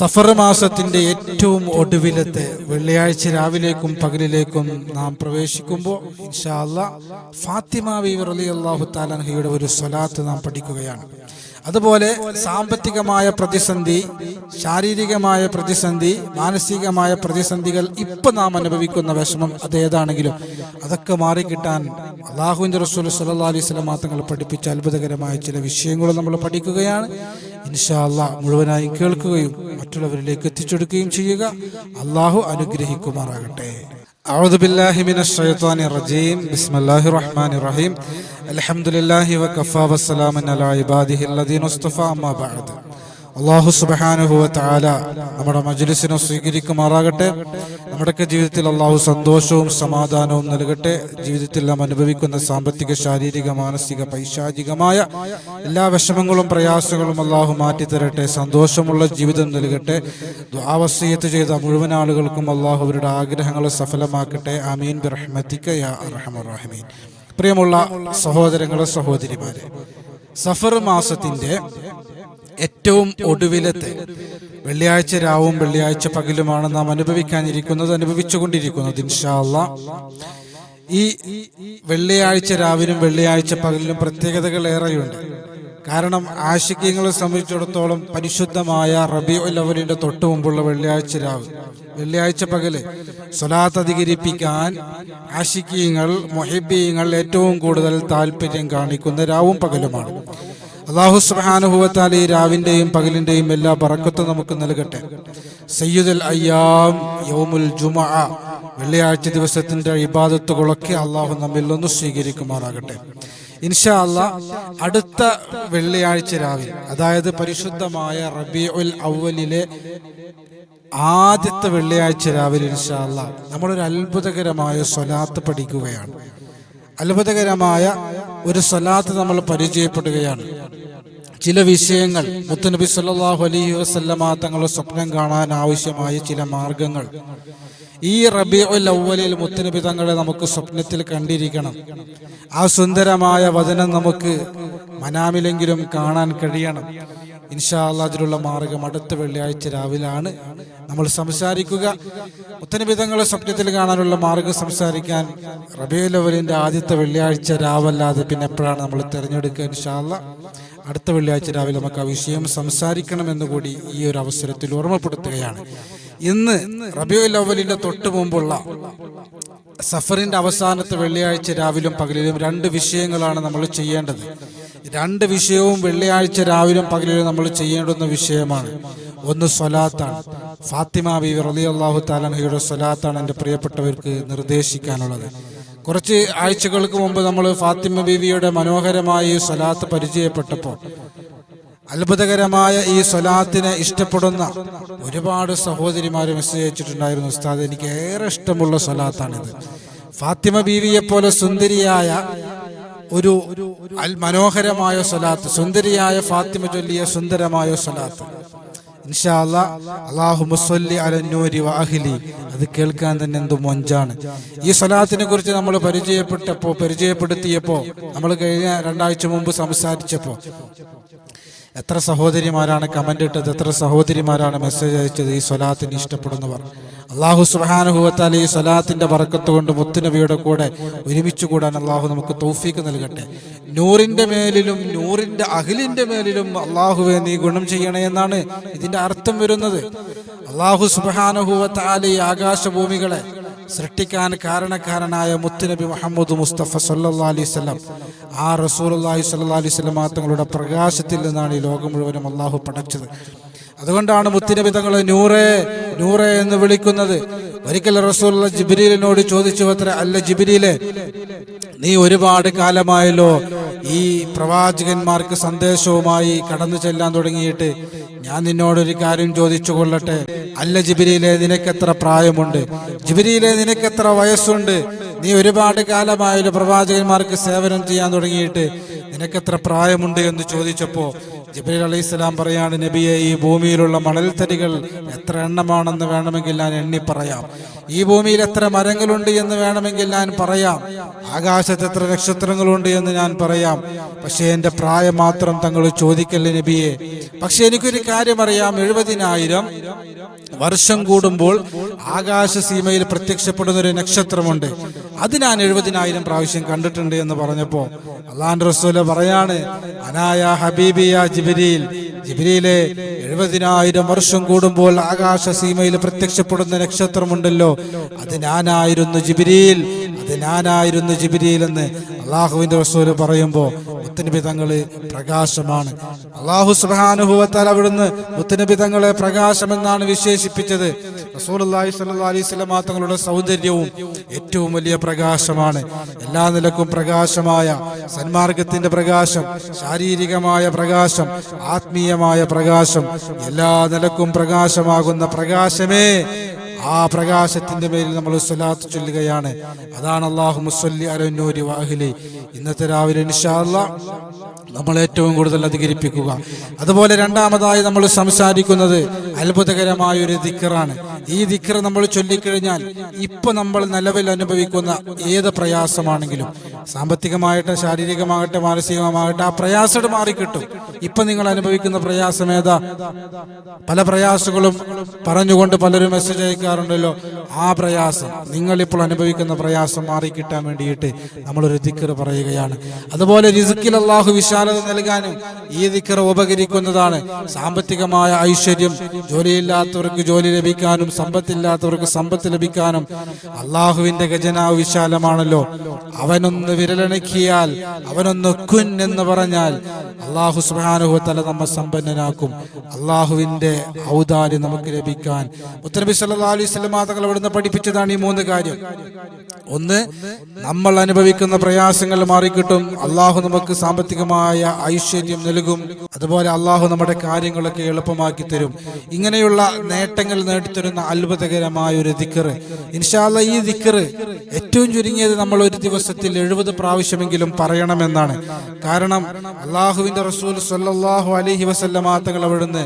സഫർ മാസത്തിന്റെ ഏറ്റവും ഒടുവിലത്തെ വെള്ളിയാഴ്ച രാവിലേക്കും പകലിലേക്കും നാം പ്രവേശിക്കുമ്പോൾ ഇൻഷാ അല്ലാ ഫാത്തിമ അള്ളാഹു താലൻഹയുടെ ഒരു സ്വലാത്ത് നാം പഠിക്കുകയാണ്. അതുപോലെ സാമ്പത്തികമായ പ്രതിസന്ധി ശാരീരികമായ പ്രതിസന്ധി മാനസികമായ പ്രതിസന്ധികൾ ഇപ്പൊ നാം അനുഭവിക്കുന്ന വിഷമം അതേതാണെങ്കിലും അതൊക്കെ മാറിക്കിട്ടാൻ അള്ളാഹുവിന്റെ റസൂൽ സല്ലാ അലൈഹി സ്വലം തങ്ങൾ പഠിപ്പിച്ച അത്ഭുതകരമായ ചില വിഷയങ്ങൾ നമ്മൾ പഠിക്കുകയാണ് ഇൻഷാ അള്ളാഹ് മുഴുവനായും കേൾക്കുകയും മറ്റുള്ളവരിലേക്ക് എത്തിച്ചെടുക്കുകയും ചെയ്യുക അള്ളാഹു അനുഗ്രഹിക്കുമാറാകട്ടെ أعوذ بالله من الشيطان الرجيم بسم الله الرحمن الرحيم الحمد لله وكفى والسلام على عباده الذين اصطفى أما بعد അള്ളാഹു സുബാനുഭവത്താല താല നമ്മുടെ മജ്ലിസിനെ സ്വീകരിക്കുമാറാകട്ടെ. നമ്മുടെയൊക്കെ ജീവിതത്തിൽ അള്ളാഹു സന്തോഷവും സമാധാനവും നൽകട്ടെ. ജീവിതത്തിൽ നാം അനുഭവിക്കുന്ന സാമ്പത്തിക ശാരീരിക മാനസിക പൈശാചികമായ എല്ലാ വിഷമങ്ങളും പ്രയാസങ്ങളും അള്ളാഹു മാറ്റിത്തരട്ടെ. സന്തോഷമുള്ള ജീവിതം നൽകട്ടെ. ദ്വാവസീയത്ത് ചെയ്ത മുഴുവൻ ആളുകൾക്കും അള്ളാഹു അവരുടെ ആഗ്രഹങ്ങൾ സഫലമാക്കട്ടെ. അമീൻ ബിറഹ്മത്തിക്ക യാ പ്രിയമുള്ള സഹോദരങ്ങളെ സഹോദരിമാരെ സഫർ മാസത്തിന്റെ ഏറ്റവും ഒടുവിലത്തെ വെള്ളിയാഴ്ച രാവും വെള്ളിയാഴ്ച പകലുമാണ് നാം അനുഭവിക്കാനിരിക്കുന്നത് അനുഭവിച്ചുകൊണ്ടിരിക്കുന്നത് ഇൻഷാല്ല ഈ വെള്ളിയാഴ്ച രാവിലും വെള്ളിയാഴ്ച പകലിലും പ്രത്യേകതകൾ ഏറെയുണ്ട്. കാരണം ആശിക്യങ്ങളെ സംബന്ധിച്ചിടത്തോളം പരിശുദ്ധമായ റബി ലവലിന്റെ തൊട്ടു മുമ്പുള്ള വെള്ളിയാഴ്ച രാവ് വെള്ളിയാഴ്ച പകൽ സ്വലാത്ത് അധികരിപ്പിക്കാൻ ആശിക്യങ്ങൾ മൊഹിബിയങ്ങൾ ഏറ്റവും കൂടുതൽ താല്പര്യം കാണിക്കുന്ന രാവും പകലുമാണ്. അള്ളാഹു സുബാനുഭവത്താൽ ഈ രാവിന്റെയും പകലിന്റെയും എല്ലാ പറക്കത്തും നമുക്ക് നൽകട്ടെ. സയ്യിദുൽ അയ്യാം യോമുൽ ജുമ വെള്ളിയാഴ്ച ദിവസത്തിന്റെ ഇബാദത്തുകളൊക്കെ അള്ളാഹു നമ്മിൽ നിന്ന് സ്വീകരിക്കുമാറാകട്ടെ. ഇൻഷാ അള്ളാ അടുത്ത വെള്ളിയാഴ്ച രാവിലെ അതായത് പരിശുദ്ധമായ റബി ഉൽ അവലിലെ ആദ്യത്തെ വെള്ളിയാഴ്ച രാവിലെ ഇൻഷാ അല്ല നമ്മളൊരു അത്ഭുതകരമായ സ്വലാത്ത് പഠിക്കുകയാണ്. അത്ഭുതകരമായ ഒരു സ്വലാത്ത് നമ്മൾ പരിചയപ്പെടുകയാണ്. ചില വിഷയങ്ങൾ മുത്തുനബി സല്ലാഹു അലൈഹി വസല്ലമ തങ്ങളുടെ സ്വപ്നം കാണാൻ ആവശ്യമായ ചില മാർഗങ്ങൾ. ഈ റബിഉൽ അവലിൽ മുത്തുനബി തങ്ങളെ നമുക്ക് സ്വപ്നത്തിൽ കണ്ടിരിക്കണം. ആ സുന്ദരമായ വചനം നമുക്ക് മനാമിലെങ്കിലും കാണാൻ കഴിയണം. ഇൻഷാ അതിലുള്ള മാർഗം അടുത്ത വെള്ളിയാഴ്ച രാവിലാണ് നമ്മൾ സംസാരിക്കുക. മുത്തനബി തങ്ങളെ സ്വപ്നത്തിൽ കാണാനുള്ള മാർഗം സംസാരിക്കാൻ റബിയുൽ ആദ്യത്തെ വെള്ളിയാഴ്ച രാവല്ലാതെ പിന്നെ എപ്പോഴാണ് നമ്മൾ തിരഞ്ഞെടുക്കുക ഇൻഷാ അടുത്ത വെള്ളിയാഴ്ച രാവിലെ നമുക്ക് ആ വിഷയം സംസാരിക്കണമെന്ന് കൂടി ഈ ഒരു അവസരത്തിൽ ഓർമ്മപ്പെടുത്തുകയാണ്. ഇന്ന് റബിയുൽ അവലിന്റെ തൊട്ട് മുമ്പുള്ള സഫറിന്റെ അവസാനത്തെ വെള്ളിയാഴ്ച രാവിലും പകലിലും രണ്ട് വിഷയങ്ങളാണ് നമ്മൾ ചെയ്യേണ്ടത്. രണ്ട് വിഷയവും വെള്ളിയാഴ്ച രാവിലും പകലിലും നമ്മൾ ചെയ്യേണ്ടുന്ന വിഷയമാണ്. ഒന്ന് സ്വലാത്താണ്. ഫാത്തിമ ബീവി റലി അള്ളാഹു താലഹയുടെ സ്വലാത്താണ് എന്റെ പ്രിയപ്പെട്ടവർക്ക് നിർദ്ദേശിക്കാനുള്ളത്. കുറച്ച് ആഴ്ചകൾക്ക് മുമ്പ് നമ്മൾ ഫാത്തിമ ബീവിയുടെ മനോഹരമായ ഈ സ്വലാത്ത് പരിചയപ്പെട്ടപ്പോൾ അത്ഭുതകരമായ ഈ സ്വലാത്തിനെ ഇഷ്ടപ്പെടുന്ന ഒരുപാട് സഹോദരിമാർ മെസ്സേജ് അയച്ചിട്ടുണ്ടായിരുന്നു. ഉസ്താദ് എനിക്ക് ഏറെ ഇഷ്ടമുള്ള സ്വലാത്താണിത്. ഫാത്തിമ ബീവിയെ പോലെ സുന്ദരിയായ ഒരു മനോഹരമായ സ്വലാത്ത് സുന്ദരിയായ ഫാത്തിമ ചൊല്ലിയ സുന്ദരമായ സ്വലാത്ത്. അത് കേൾക്കാൻ തന്നെ എന്ത് മൊഞ്ചാണ്. ഈ സ്വലാത്തിനെ കുറിച്ച് നമ്മൾ പരിചയപ്പെട്ടപ്പോ പരിചയപ്പെടുത്തിയപ്പോ നമ്മൾ കഴിഞ്ഞ രണ്ടാഴ്ച മുമ്പ് സംസാരിച്ചപ്പോ എത്ര സഹോദരിമാരാണ് കമന്റ് ഇട്ടത് എത്ര സഹോദരിമാരാണ് മെസ്സേജ് അയച്ചത് ഈ സ്വലാത്തിന് ഇഷ്ടപ്പെടുന്നവർ. അള്ളാഹു സുഹാനുഭവത്താൽ ഈ സ്വലാത്തിന്റെ വറക്കത്ത് കൊണ്ട് മുത്തുനബിയുടെ കൂടെ ഒരുമിച്ച് കൂടാൻ അള്ളാഹു നമുക്ക് തൗഫീക്ക് നൽകട്ടെ. നൂറിന്റെ മേലിലും നൂറിന്റെ അഖിലിന്റെ മേലിലും അള്ളാഹുവെ നീ ഗുണം ചെയ്യണേ എന്നാണ് ഇതിന്റെ അർത്ഥം വരുന്നത്. അള്ളാഹു സുബാനുഭവത്താൽ ഈ ആകാശഭൂമികളെ സൃഷ്ടിക്കാൻ കാരണക്കാരനായ മുത്തുനബി മുഹമ്മദ് മുസ്തഫ സല്ലാ അലൈവല്ലം ആ അള്ളാഹി സല്ലാ അലൈവല്ലം തങ്ങളുടെ പ്രകാശത്തിൽ നിന്നാണ് ഈ ലോകം മുഴുവനും അള്ളാഹു പടച്ചത്. അതുകൊണ്ടാണ് മുത്തുനബി തങ്ങൾ നൂറേ നൂറേ എന്ന് വിളിക്കുന്നത്. ഒരിക്കൽ റസൂൽ ജിബിരിലിനോട് ചോദിച്ചു അത്ര അല്ല ജിബിരിയിലെ നീ ഒരുപാട് കാലമായല്ലോ. ഈ പ്രവാചകന്മാർക്ക് സന്ദേശവുമായി കടന്നു ചെല്ലാൻ തുടങ്ങിയിട്ട് ഞാൻ നിന്നോടൊരു കാര്യം ചോദിച്ചു കൊള്ളട്ടെ. അല്ല ജിബിരിയിലെ നിനക്കെത്ര പ്രായമുണ്ട്? ജിബിരിയിലെ നിനക്കെത്ര വയസ്സുണ്ട്? നീ ഒരുപാട് കാലമായാലും പ്രവാചകന്മാർക്ക് സേവനം ചെയ്യാൻ തുടങ്ങിയിട്ട് നിനക്കെത്ര പ്രായമുണ്ട് എന്ന് ചോദിച്ചപ്പോൾ ജിബ്രീൽ അലൈഹി സ്വലാം പറയാണ് നബിയെ ഈ ഭൂമിയിലുള്ള മണൽത്തരികൾ എത്ര എണ്ണമാണെന്ന് വേണമെങ്കിൽ ഞാൻ എണ്ണി പറയാം. ഈ ഭൂമിയിൽ എത്ര മരങ്ങളുണ്ട് എന്ന് വേണമെങ്കിൽ ഞാൻ പറയാം. ആകാശത്ത് എത്ര നക്ഷത്രങ്ങളുണ്ട് എന്ന് ഞാൻ പറയാം. പക്ഷേ എന്റെ പ്രായം മാത്രം തങ്ങൾ ചോദിക്കല്ലേ നബിയെ? പക്ഷെ എനിക്കൊരു കാര്യം അറിയാം എഴുപതിനായിരം വർഷം കൂടുമ്പോൾ ആകാശ സീമയിൽ പ്രത്യക്ഷപ്പെടുന്ന ഒരു നക്ഷത്രമുണ്ട്. അത് ഞാൻ എഴുപതിനായിരം പ്രാവശ്യം കണ്ടിട്ടുണ്ട് എന്ന് പറഞ്ഞപ്പോ അള്ളാൻ റസൂല പറയാണ് അനായ ഹബീബിയ ജിബിരിയിൽ ജിബിരിയിലെ എഴുപതിനായിരം വർഷം കൂടുമ്പോൾ ആകാശ സീമയിൽ പ്രത്യക്ഷപ്പെടുന്ന നക്ഷത്രമുണ്ടല്ലോ. അത് ഞാനായിരുന്നു ജിബിരിയിൽ അത് ഞാനായിരുന്നു ജിബിരിയിൽ എന്ന് അള്ളാഹുവിന്റെ റസൂൽ പറയുമ്പോൾ മുത്തനബി തങ്ങൾ പ്രകാശമാണ്. അള്ളാഹു സുബാനുഭവത്താൽ അവിടുന്ന് മുത്തനബി തങ്ങളെ പ്രകാശം എന്നാണ് വിശേഷിപ്പിച്ചത്. റസൂലി സല്ലാ അലൈഹി സ്വലമാ തങ്ങളുടെ സൗന്ദര്യവും ഏറ്റവും വലിയ പ്രകാശമാണ്. എല്ലാ നിലക്കും പ്രകാശമായ സന്മാർഗത്തിന്റെ പ്രകാശം ശാരീരികമായ പ്രകാശം ആത്മീയമായ പ്രകാശം എല്ലാ നിലക്കും പ്രകാശമാകുന്ന പ്രകാശമേ ആ പ്രകാശത്തിന്റെ പേരിൽ നമ്മൾ സ്വലാത്ത് ചൊല്ലുകയാണ്. അതാണ് അള്ളാഹു മുസ്വല്ലി അലന്നൂരി വാഹിലി ഇന്നത്തെ രാവിലെ നിഷാല്ല നമ്മൾ ഏറ്റവും കൂടുതൽ അധികരിപ്പിക്കുക. അതുപോലെ രണ്ടാമതായി നമ്മൾ സംസാരിക്കുന്നത് അത്ഭുതകരമായ ഒരു ദിക്കറാണ് ഈ ദിക്കർ നമ്മൾ ചൊല്ലിക്കഴിഞ്ഞാൽ ഇപ്പൊ നമ്മൾ നിലവിൽ അനുഭവിക്കുന്ന ഏത് പ്രയാസമാണെങ്കിലും സാമ്പത്തികമാകട്ടെ ശാരീരികമാകട്ടെ മാനസികമാകട്ടെ ആ പ്രയാസം മാറിക്കിട്ടും. ഇപ്പൊ നിങ്ങൾ അനുഭവിക്കുന്ന പ്രയാസം ഏതാ? പല പ്രയാസങ്ങളും പറഞ്ഞുകൊണ്ട് പലരും മെസ്സേജ് അയക്കാറുണ്ടല്ലോ. ആ പ്രയാസം നിങ്ങൾ ഇപ്പോൾ അനുഭവിക്കുന്ന പ്രയാസം മാറിക്കിട്ടാൻ വേണ്ടിയിട്ട് നമ്മളൊരു ദിക്കർ പറയുകയാണ്. അതുപോലെ റിസുക്കിൽ അള്ളാഹു വിശാലത നൽകാനും ഈ ദിക്കർ ഉപകരിക്കുന്നതാണ്. സാമ്പത്തികമായ ഐശ്വര്യം ജോലിയില്ലാത്തവർക്ക് ജോലി ലഭിക്കാനും സമ്പത്തില്ലാത്തവർക്ക് സമ്പത്ത് ലഭിക്കാനും അള്ളാഹുവിന്റെ ഖജനാവ് വിശാലമാണല്ലോ. അവനൊന്ന് വിരലണക്കിയാൽ അവനൊന്ന് കുൻ എന്ന് പറഞ്ഞാൽ അള്ളാഹു സുബാനുഹത്തല നമ്മെ സമ്പന്നനാക്കും. അള്ളാഹുവിന്റെ ഔദാര്യം നമുക്ക് ലഭിക്കാൻ. മുത്തനബി സല്ലാ അലൈഹി മാതകൾ അവിടുന്ന് പഠിപ്പിച്ചതാണ് ഈ മൂന്ന് കാര്യം. ഒന്ന് നമ്മൾ അനുഭവിക്കുന്ന പ്രയാസങ്ങൾ മാറിക്കിട്ടും. അള്ളാഹു നമുക്ക് സാമ്പത്തികമായ ഐശ്വര്യം നൽകും. അതുപോലെ അള്ളാഹു നമ്മുടെ കാര്യങ്ങളൊക്കെ എളുപ്പമാക്കി തരും. ഇങ്ങനെയുള്ള നേട്ടങ്ങൾ നേടിത്തരുന്ന അത്ഭുതകരമായ ഒരു ദിക്കറ് ഇൻഷാല്ല ഈ ദിക്കറ് ഏറ്റവും ചുരുങ്ങിയത് നമ്മൾ ഒരു ദിവസത്തിൽ എഴുപത് പ്രാവശ്യമെങ്കിലും പറയണമെന്നാണ്. കാരണം അള്ളാഹുവിന്റെ റസൂൽ സല്ലല്ലാഹു അലൈഹി വസല്ലമ തങ്ങൾ അവിടുന്ന്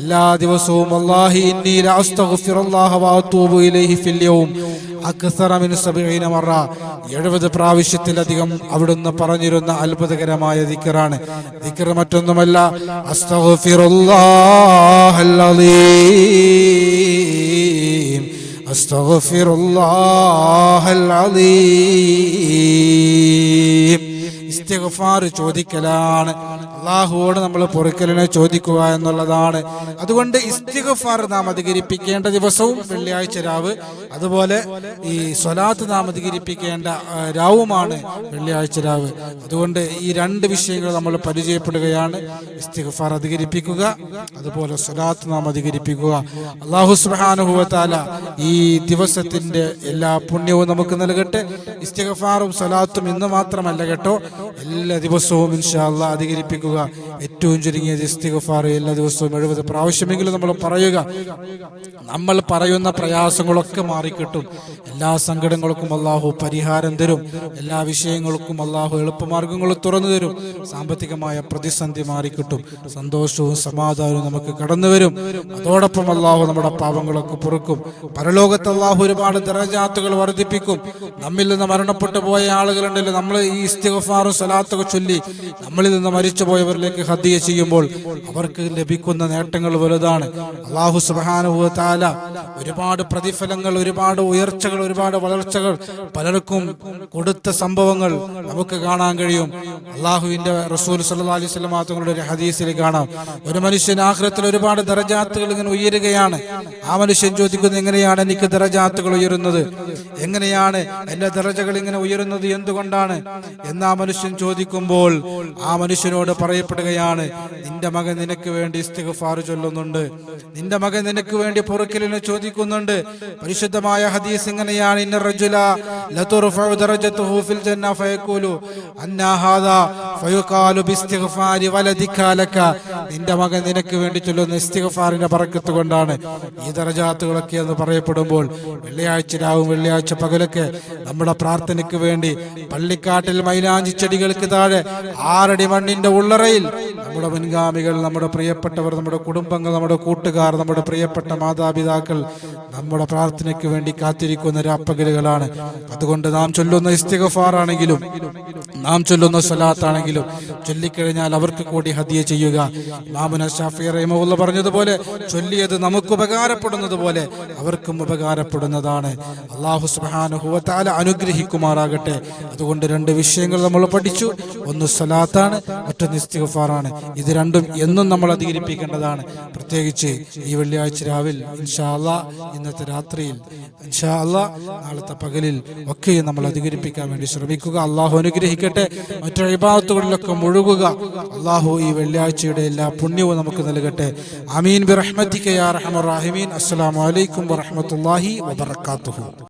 എല്ലാ ദിവസവും അല്ലാഹി ഇന്നി ലഅസ്തഗ്ഫിറുല്ലാഹ വഅതൂബു ഇലൈഹി ഫിൽ യൗം. അക്സറ മിൻ സബഈന മറ. എഴുപത് പ്രാവശ്യത്തിലധികം അവിടുന്ന് പറഞ്ഞിരുന്ന അത്ഭുതകരമായ ദിക്കറാണ് ദിക്കർ മറ്റൊന്നുമല്ല അസ്തഗ്ഫിറുല്ലാഹൽ അലീം. അസ്തഗ്ഫിറുല്ലാഹൽ അലീം. ഇസ്തിഗ്ഫാർ ചോദിക്കലാണ്. അള്ളാഹുവോട് നമ്മൾ പൊറുക്കലിനെ ചോദിക്കുക എന്നുള്ളതാണ്. അതുകൊണ്ട് ഇസ്തിഗ്ഫാർ നാം അധികരിപ്പിക്കേണ്ട ദിവസവും വെള്ളിയാഴ്ച രാവ് അതുപോലെ ഈ സ്വലാത്ത് നാം അധികരിപ്പിക്കേണ്ട രാവുമാണ് വെള്ളിയാഴ്ച രാവ്. അതുകൊണ്ട് ഈ രണ്ട് വിഷയങ്ങൾ നമ്മൾ പരിചയപ്പെടുകയാണ്. ഇസ്തിഗ്ഫാർ അധികരിപ്പിക്കുക അതുപോലെ സ്വലാത്ത് നാം അധികരിപ്പിക്കുക. അള്ളാഹു സുബാനുഭവത്താല ഈ ദിവസത്തിന്റെ എല്ലാ പുണ്യവും നമുക്ക് നൽകട്ടെ. ഇസ്തിഗ്ഫാറും സ്വലാത്തും ഇന്ന് മാത്രമല്ല കേട്ടോ. എല്ലാ ദിവസവും ഇൻഷാ അധികരിപ്പിക്കുക. ഏറ്റവും ചുരുങ്ങിയത് ഇസ്തിഗഫാർ എല്ലാ ദിവസവും എഴുപത് പ്രാവശ്യമെങ്കിലും നമ്മൾ പറയുക. നമ്മൾ പറയുന്ന പ്രയാസങ്ങളൊക്കെ മാറിക്കിട്ടും. എല്ലാ സങ്കടങ്ങൾക്കും അള്ളാഹു പരിഹാരം തരും. എല്ലാ വിഷയങ്ങൾക്കും അള്ളാഹു എളുപ്പമാർഗങ്ങൾ തുറന്നു തരും. സാമ്പത്തികമായ പ്രതിസന്ധി മാറിക്കിട്ടും. സന്തോഷവും സമാധാനവും നമുക്ക് കടന്നു വരും. അതോടൊപ്പം അള്ളാഹു നമ്മുടെ പാപങ്ങളൊക്കെ പൊറുക്കും. പരലോകത്ത് അള്ളാഹു ഒരുപാട് ദറജാത്തുകൾ വർദ്ധിപ്പിക്കും. നമ്മിൽ നിന്ന് മരണപ്പെട്ടു പോയ ആളുകളുണ്ടല്ലോ. നമ്മൾ ഈ ഇസ്തിഗഫാറും സലാത്തൊക്കെ ചൊല്ലി നമ്മളിൽ നിന്ന് മരിച്ചു പോയവരിലേക്ക് ഹദ്യ ചെയ്യുമ്പോൾ അവർക്ക് ലഭിക്കുന്ന നേട്ടങ്ങൾ വലുതാണ്. അള്ളാഹു സുബാനുഭവത്താല ഒരുപാട് പ്രതിഫലങ്ങൾ ഒരുപാട് ഉയർച്ചകൾ ഒരുപാട് വളർച്ചകൾ പലർക്കും കൊടുത്ത സംഭവങ്ങൾ നമുക്ക് കാണാൻ കഴിയും. അള്ളാഹുവിന്റെ റസൂൽ സല്ലാ അലൈഹി മാത്രങ്ങളുടെ തങ്ങളുടെ ഒരു ഹദീസിൽ കാണാം. ഒരു മനുഷ്യൻ ആഗ്രഹത്തിൽ ഒരുപാട് ദറജാത്തുകൾ ഇങ്ങനെ ഉയരുകയാണ്. ആ മനുഷ്യൻ ചോദിക്കുന്നത് എങ്ങനെയാണ് എനിക്ക് ദറജാത്തുകൾ ഉയരുന്നത്? എങ്ങനെയാണ് എന്റെ ദറജകൾ ഇങ്ങനെ ഉയരുന്നത് എന്തുകൊണ്ടാണ്? എന്ന് ആ മനുഷ്യൻ ചോദിക്കുമ്പോൾ ആ മനുഷ്യനോട് പറയപ്പെടുകയാണ് നിന്റെ മകൻ നിനക്ക് വേണ്ടി ഇസ്തിഗ്ഫാർ ചൊല്ലുന്നുണ്ട്. നിന്റെ മകൻ നിനക്ക് വേണ്ടി പൊറുക്കലിനെ ചോദിക്കുന്നുണ്ട്. പരിശുദ്ധമായ ഹദീസ് ഇങ്ങനെയാണ് ഇന്ന റജുല ലതുർഫഉ ദറജതുഹു ഫിൽ ജന്ന ഫയഖൂലു അന്നാ ഹാദാ ഫയുഖാലു ബിസ്തിഗ്ഫാരി വലദിക നിന്റെ മകൻ നിനക്ക് വേണ്ടി ചൊല്ലുന്ന ഇസ്തിഗ്ഫാറിന്റെ ബറക്കത്ത് കൊണ്ടാണ് ഈ ദറജാത്തുകളൊക്കെ എന്ന് പറയപ്പെടുമ്പോൾ വെള്ളിയാഴ്ച രാവും വെള്ളിയാഴ്ച പകലൊക്കെ നമ്മുടെ പ്രാർത്ഥനയ്ക്ക് വേണ്ടി പള്ളിക്കാട്ടിൽ മൈലാഞ്ചി ചെടികൾക്ക് താഴെ ആറടി മണ്ണിന്റെ ഉള്ളറയിൽ നമ്മുടെ മുൻഗാമികൾ നമ്മുടെ പ്രിയപ്പെട്ടവർ നമ്മുടെ കുടുംബങ്ങൾ നമ്മുടെ കൂട്ടുകാർ നമ്മുടെ പ്രിയപ്പെട്ട മാതാപിതാക്കൾ നമ്മുടെ പ്രാർത്ഥനയ്ക്ക് വേണ്ടി കാത്തിരിക്കുന്ന രാപ്പകലുകളാണ്. അതുകൊണ്ട് നാം ചൊല്ലുന്ന ഇസ്തിഗഫാറാണെങ്കിലും നാം ചൊല്ലുന്ന സ്വലാത്താണെങ്കിലും ചൊല്ലിക്കഴിഞ്ഞാൽ അവർക്ക് കൂടി ഹദിയ ചെയ്യുക. മാമുന ഷാഫി റഹിമുള്ള പറഞ്ഞതുപോലെ ചൊല്ലിയത് നമുക്ക് ഉപകാരപ്പെടുന്നത് പോലെ അവർക്കും ഉപകാരപ്പെടുന്നതാണ്. അള്ളാഹു സുബാനുഹുവത്താല അനുഗ്രഹിക്കുമാറാകട്ടെ. അതുകൊണ്ട് രണ്ട് വിഷയങ്ങൾ നമ്മൾ പഠിച്ചു. ഒന്ന് സ്വലാത്താണ് മറ്റൊന്ന് ഇസ്തിഗഫാറാണ്. ഇത് രണ്ടും എന്നും നമ്മൾ അധികരിപ്പിക്കേണ്ടതാണ്. പ്രത്യേകിച്ച് ഈ വെള്ളിയാഴ്ച രാവിലെ ഇൻഷാ അല്ലാ ഇന്നത്തെ രാത്രിയിൽ നാളത്തെ പകലിൽ ഒക്കെയും നമ്മൾ അധികരിപ്പിക്കാൻ വേണ്ടി ശ്രമിക്കുക. അള്ളാഹു അനുഗ്രഹിക്കട്ടെ. മറ്റു വിഭാഗത്തുകളിലൊക്കെ മുഴുകുക. അള്ളാഹു ഈ വെള്ളിയാഴ്ചയുടെ എല്ലാ പുണ്യവും നമുക്ക് നൽകട്ടെ. അമീൻ ബിറഹ്മത്തിക യാ റഹ്മർ റഹീമീൻ. അസ്സലാമു അലൈക്കും വറഹ്മത്തുള്ളാഹി വബറകാതുഹു.